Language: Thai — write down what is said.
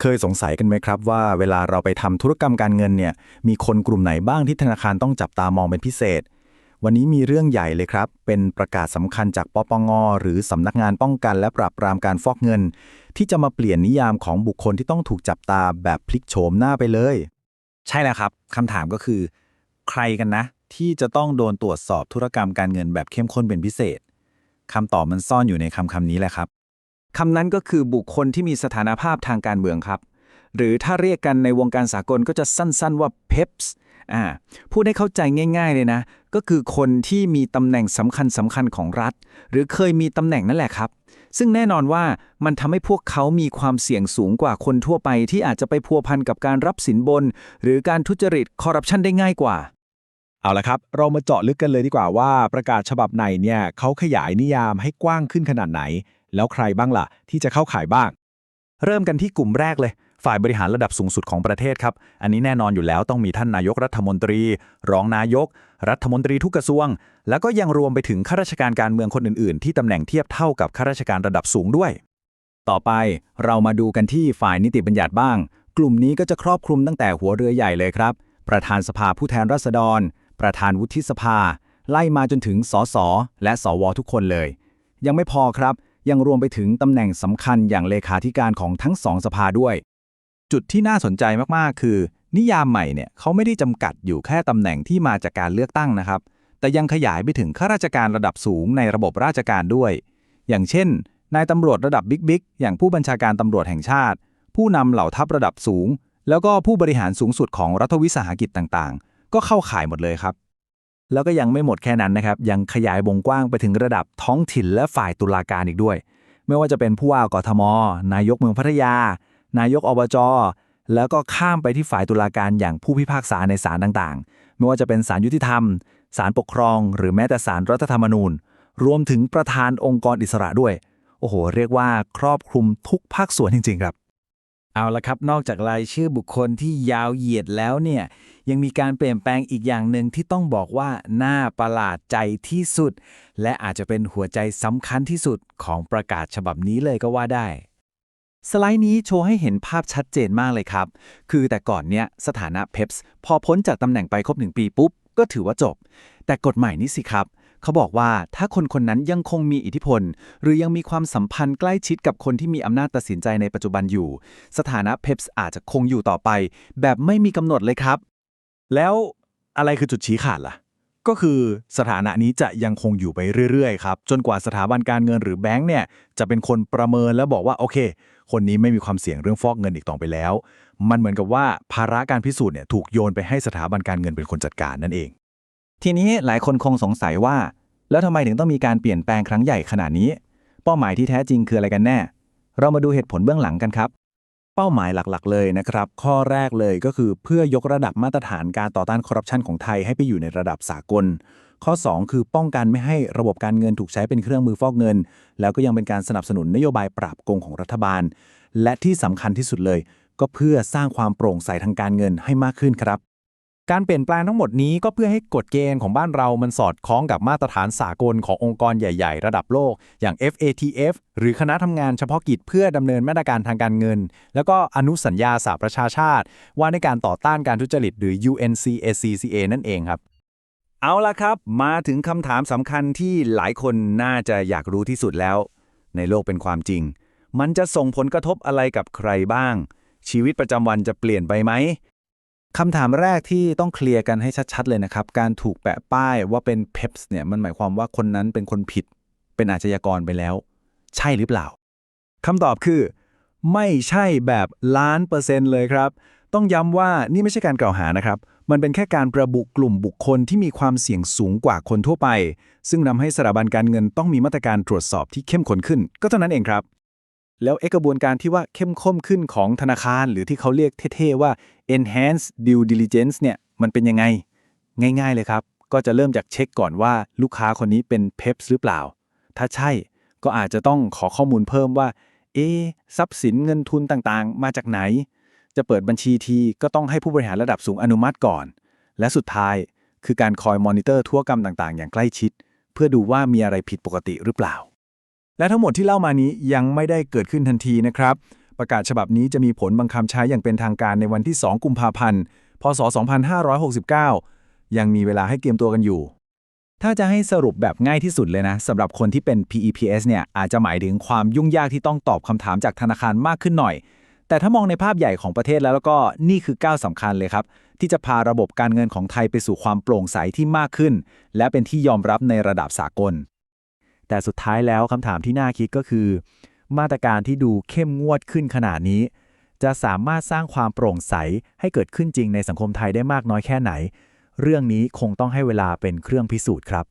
เคยสงสัยกันไหมครับว่าเวลาเราไปทำธุรกรรมการเงินเนี่ยมีคนกลุ่มไหนบ้างที่ธนาคารต้องจับตามองเป็นพิเศษ วันนี้มีเรื่องใหญ่เลยครับ เป็นประกาศสำคัญจากปปงหรือสำนักงานป้องกันและปราบปรามการฟอกเงิน ที่จะมาเปลี่ยนนิยามของบุคคลที่ต้องถูกจับตาแบบพลิกโฉมหน้าไปเลย ใช่แล้วครับคำถามก็คือ ใครกันนะ ที่จะต้องโดนตรวจสอบธุรกรรมการเงินแบบเข้มข้นเป็นพิเศษคำตอบมันซ่อนอยู่ในคำคำนี้แหละครับ คำนั้นก็คือบุคคลที่มีสถานภาพทางการเมืองครับ หรือถ้าเรียกกันในวงการสากลก็จะสั้นๆว่า PEPS อ่าพูดให้เข้าใจง่าย ๆ เลยนะ ก็คือคนที่มีตำแหน่งสำคัญสำคัญของรัฐ หรือเคยมีตำแหน่งนั่นแหละครับ ซึ่งแน่นอนว่ามันทำให้พวกเขามีความเสี่ยงสูงกว่าคนทั่วไป ที่อาจจะไปพัวพันกับการรับสินบน หรือการทุจริตคอร์รัปชันได้ง่ายกว่า เอาละครับ เรามาเจาะลึกกันเลยดีกว่าว่าประกาศฉบับไหนเนี่ยเขาขยายนิยามให้กว้างขึ้นขนาดไหน แล้วใครบ้างล่ะ ที่จะเข้าข่ายบ้าง เริ่มกันที่กลุ่มแรกเลย ฝ่ายบริหารระดับสูงสุดของประเทศครับ อันนี้แน่นอนอยู่แล้วต้องมีท่านนายกรัฐมนตรี รองนายก รัฐมนตรีทุกกระทรวง แล้วก็ยังรวมไปถึงข้าราชการการเมืองคนอื่น ๆ ที่ตำแหน่งเทียบเท่ากับข้าราชการระดับสูงด้วย ต่อไปเรามาดูกันที่ฝ่ายนิติบัญญัติบ้าง กลุ่มนี้ก็จะครอบคลุมตั้งแต่หัวเรือใหญ่เลยครับ ประธานสภาผู้แทนราษฎร ประธานวุฒิสภาไล่มาจนถึงสสและสวทุกคนเลย ยังไม่พอครับ ยังรวมไปถึงตำแหน่งสำคัญอย่างเลขาธิการของทั้งสองสภาด้วย จุดที่น่าสนใจมาก ๆ คือ นิยามใหม่เนี่ยเขาไม่ได้จำกัดอยู่แค่ตำแหน่งที่มาจากการเลือกตั้งนะครับ แต่ยังขยายไปถึงข้าราชการระดับสูงในระบบราชการด้วย อย่างเช่น นายตำรวจระดับบิ๊กๆอย่างผู้บัญชาการตำรวจแห่งชาติ ผู้นำเหล่าทัพระดับสูง แล้วก็ผู้บริหารสูงสุดของรัฐวิสาหกิจต่างๆ ก็เข้าข่ายหมดเลยครับ แล้วก็ยังไม่หมดแค่นั้นนะครับ ยังขยายวงกว้างไปถึงระดับท้องถิ่นและฝ่ายตุลาการอีกด้วย ไม่ว่าจะเป็นผู้ว่ากทม นายกเมืองพัทยา นายกอบจแล้วก็ข้ามไปที่ฝ่ายตุลาการอย่างผู้พิพากษาในศาลต่างๆ ไม่ว่าจะเป็นศาลยุติธรรม ศาลปกครอง หรือแม้แต่ศาลรัฐธรรมนูญ รวมถึงประธานองค์กรอิสระด้วย โอ้โห เรียกว่าครอบคลุมทุกภาคส่วนจริง ๆ ครับ เอาละครับ นอกจากรายชื่อบุคคลที่ยาวเหยียดแล้วเนี่ย ยังมีการเปลี่ยนแปลงอีกอย่างหนึ่งที่ต้องบอกว่าน่าประหลาดใจที่สุด และอาจจะเป็นหัวใจสำคัญที่สุดของประกาศฉบับนี้เลยก็ว่าได้ สไลด์นี้โชว์ให้เห็นภาพชัดเจนมากเลยครับ คือแต่ก่อนเนี่ยสถานะเพปส์พอพ้นจากตำแหน่งไปครบหนึ่งปีปุ๊บ ก็ถือว่าจบ แต่กฎใหมายนี้สิครับเขาบอกว่าถ้าคนคนนั้นยังคงมีอิทธิพล หรือยังมีความสัมพันธ์ใกล้ชิดกับคนที่มีอำนาจตัดสินใจในปัจจุบันอยู่ สถานะเพปส์อาจจะคงอยู่ต่อไป แบบไม่มีกำหนดเลยครับ แล้วอะไรคือจุดชี้ขาดล่ะ ก็คือสถานะนี้จะยังคงอยู่ไปเรื่อยๆครับ จนกว่าสถาบันการเงินหรือแบงก์เนี่ยจะเป็นคนประเมินแล้วบอกว่าโอเค คนนี้ไม่มีความเสี่ยงเรื่องฟอกเงินอีกต่อไปแล้ว มันเหมือนกับว่าภาระการพิสูจน์เนี่ยถูกโยนไปให้สถาบันการเงินเป็นคนจัดการนั่นเอง ทีนี้หลายคนคงสงสัยว่า แล้วทำไมถึงต้องมีการเปลี่ยนแปลงครั้งใหญ่ขนาดนี้ เป้าหมายที่แท้จริงคืออะไรกันแน่ เรามาดูเหตุผลเบื้องหลังกันครับ เป้าหมายหลักๆ เลยนะครับ ข้อแรกเลยก็คือเพื่อยกระดับมาตรฐานการต่อต้านคอร์รัปชันของไทยให้ไปอยู่ในระดับสากล ข้อ 2 คือป้องกันไม่ให้ระบบการเงินถูกใช้เป็นเครื่องมือฟอกเงิน แล้วก็ยังเป็นการสนับสนุนนโยบายปราบโกงของรัฐบาล และที่สำคัญที่สุดเลย ก็เพื่อสร้างความโปร่งใสทางการเงินให้มากขึ้นครับ การเปลี่ยนแปลงทั้งหมดนี้ก็เพื่อให้กฎเกณฑ์ของบ้านเรามันสอดคล้องกับมาตรฐานสากลขององค์กรใหญ่ ๆ ระดับโลก อย่าง FATF หรือคณะทำงานเฉพาะกิจเพื่อดำเนินมาตรการทางการเงิน แล้วก็อนุสัญญาสหประชาชาติ ว่าในการต่อต้านการทุจริตหรือ UNCSCCA นั่นเองครับ เอาละครับมาถึงคำถามสำคัญที่หลายคนน่าจะอยากรู้ที่สุดแล้ว ในโลกเป็นความจริง มันจะส่งผลกระทบอะไรกับใครบ้าง ชีวิตประจำวันจะเปลี่ยนไปไหม คำถามแรกที่ต้องเคลียร์กันให้ชัดๆเลยนะครับ การถูกแปะป้ายว่าเป็น PEPS เนี่ยมันหมายความว่าคนนั้นเป็นคนผิด เป็นอาชญากรไปแล้ว ใช่หรือเปล่าคำตอบคือ ไม่ใช่แบบล้านเปอร์เซ็นต์เลยครับ ต้องย้ำว่านี่ไม่ใช่การกล่าวหานะครับ มันเป็นแค่การประบุกลุ่มบุคคลที่มีความเสี่ยงสูงกว่าคนทั่วไป ซึ่งนำให้สถาบันการเงินต้องมีมาตรการตรวจสอบที่เข้มข้นขึ้น ก็เท่านั้นเองครับแล้วเอกระบวนการที่ว่าเข้มข้นขึ้นของธนาคาร หรือที่เขาเรียกเท่ๆว่า enhanced due diligence เนี่ยมันเป็นยังไง ง่าย ๆ เลยครับ ก็จะเริ่มจากเช็คก่อนว่าลูกค้าคนนี้เป็น PEPS หรือเปล่า ถ้าใช่ก็อาจจะต้องขอข้อมูลเพิ่มว่า เอ๊ทรัพย์สินเงินทุนต่างๆ มาจากไหน จะเปิดบัญชีทีก็ต้องให้ผู้บริหารระดับสูงอนุมัติก่อน และสุดท้ายคือการคอยมอนิเตอร์ทั่วกรรมต่างๆ อย่างใกล้ชิด เพื่อดูว่ามีอะไรผิดปกติหรือเปล่า และทั้งหมดที่เล่ามานี้ยังไม่ได้เกิดขึ้นทันทีนะครับ ประกาศฉบับนี้จะมีผลบังคับใช้อย่างเป็นทางการในวันที่ 2 กุมภาพันธ์ พศ 2569 ยังมีเวลาให้เตรียมตัวกันอยู่ ถ้าจะให้สรุปแบบง่ายที่สุดเลยนะสำหรับคนที่เป็น PEPS เนี่ยอาจจะหมายถึงความยุ่งยากที่ต้องตอบคำถามจากธนาคารมากขึ้นหน่อย แต่ถ้ามองในภาพใหญ่ของประเทศแล้วแล้วก็นี่คือก้าวสำคัญเลยครับ ที่จะพาระบบการเงินของไทยไปสู่ความโปร่งใสที่มากขึ้น และเป็นที่ยอมรับในระดับสากล แต่สุดท้ายแล้วคำถามที่น่าคิดก็คือ มาตรการที่ดูเข้มงวดขึ้นขนาดนี้ จะสามารถสร้างความโปร่งใสให้เกิดขึ้นจริงในสังคมไทยได้มากน้อยแค่ไหน เรื่องนี้คงต้องให้เวลาเป็นเครื่องพิสูจน์ครับ